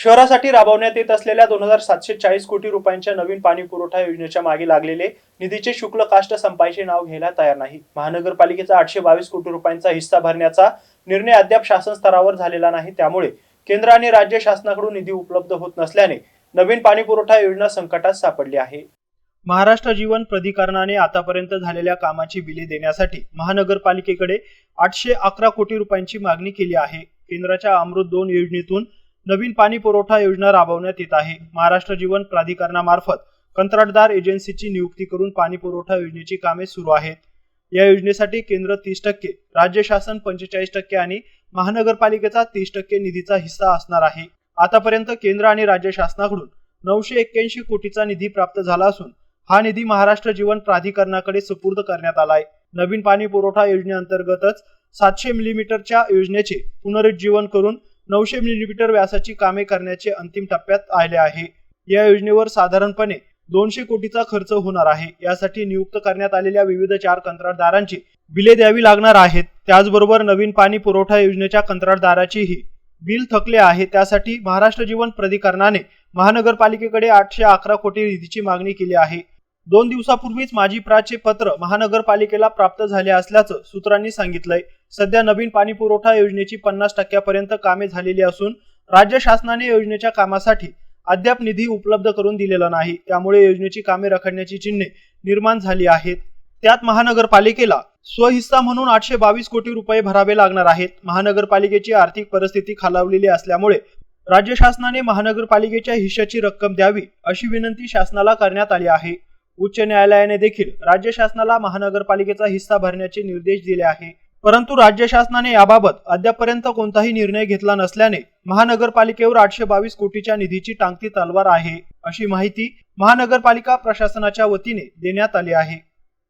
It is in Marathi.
शहरासाठी राबवण्यात येत असलेल्या दोन हजार सातशे चाळीस कोटी रुपयांच्या नवीन पाणी पुरवठा योजनेच्या मागे लागलेले निधीचे शुक्ल काष्ट संपायचे नाव घ्यायला तयार नाही. महानगरपालिकेचा आठशे बावीस कोटी रुपयांचा हिस्सा भरण्याचा निर्णय अद्याप शासन स्तरावर झालेला नाही. त्यामुळे केंद्र आणि राज्य शासनाकडून निधी उपलब्ध होत नसल्याने नवीन पाणी पुरवठा योजना संकटात सापडली आहे. महाराष्ट्र जीवन प्राधिकरणाने आतापर्यंत झालेल्या कामाची बिले देण्यासाठी महानगरपालिकेकडे आठशे अकरा कोटी रुपयांची मागणी केली आहे. केंद्राच्या अमृत दोन योजनेतून नवीन पाणी पुरवठा योजना राबवण्यात येत आहे. महाराष्ट्र जीवन प्राधिकरणामार्फत कंत्राटदार एजन्सीची नियुक्ती करून पाणी पुरवठा योजनेची कामे सुरू आहेत. या योजनेसाठी केंद्र तीस टक्के राज्य शासन पंचेचाळीस टक्के आणि महानगरपालिकेचा तीस टक्के निधीचा हिस्सा असणार आहे. आतापर्यंत केंद्र आणि राज्य शासनाकडून नऊशे एक्क्याऐंशी कोटीचा निधी प्राप्त झाला असून हा निधी महाराष्ट्र जीवन प्राधिकरणाकडे सुपूर्द करण्यात आलाय नवीन पाणी पुरवठा योजनेअंतर्गतच सातशे मिलीमीटरच्या योजनेचे पुनरुज्जीवन करून नऊशे मिलीमीटर व्यासाची कामे करण्याचे अंतिम टप्प्यात आले आहे. या योजनेवर साधारणपणे दोनशे कोटीचा खर्च होणार आहे. यासाठी नियुक्त करण्यात आलेल्या विविध चार कंत्राटदारांची बिले द्यावी लागणार आहेत. त्याचबरोबर नवीन पाणी पुरवठा योजनेच्या कंत्राटदाराचीही बिल थकले आहे. त्यासाठी महाराष्ट्र जीवन प्राधिकरणाने महानगरपालिकेकडे आठशे अकरा कोटी निधीची मागणी केली आहे. दोन दिवसापूर्वीच माजी प्राचे पत्र महानगरपालिकेला प्राप्त झाले असल्याचं सूत्रांनी सांगितलंय. सध्या नवीन पाणी पुरवठा योजनेची पन्नास टक्क्यापर्यंत कामे झालेली असून राज्य शासनाने योजनेच्या कामासाठी अद्याप निधी उपलब्ध करून दिलेला नाही. त्यामुळे योजनेची कामे रखडण्याची चिन्हे निर्माण झाली आहेत. त्यात महानगरपालिकेला स्वहिस्सा म्हणून आठशे बावीस कोटी रुपये भरावे लागणार आहेत. महानगरपालिकेची आर्थिक परिस्थिती खालावलेली असल्यामुळे राज्य शासनाने महानगरपालिकेच्या हिश्श्याची रक्कम द्यावी अशी विनंती शासनाला करण्यात आली आहे. उच्च न्यायालयाने देखील राज्य शासनाला महानगरपालिकेचा हिस्सा भरण्याचे निर्देश दिले आहे. परंतु राज्य शासनाने याबाबत अद्यापर्यंत कोणताही निर्णय घेतला नसल्याने महानगरपालिकेवर आठशे बावीस कोटीच्या निधीची टांगती तलवार आहे अशी माहिती महानगरपालिका प्रशासनाच्या वतीने देण्यात आली आहे.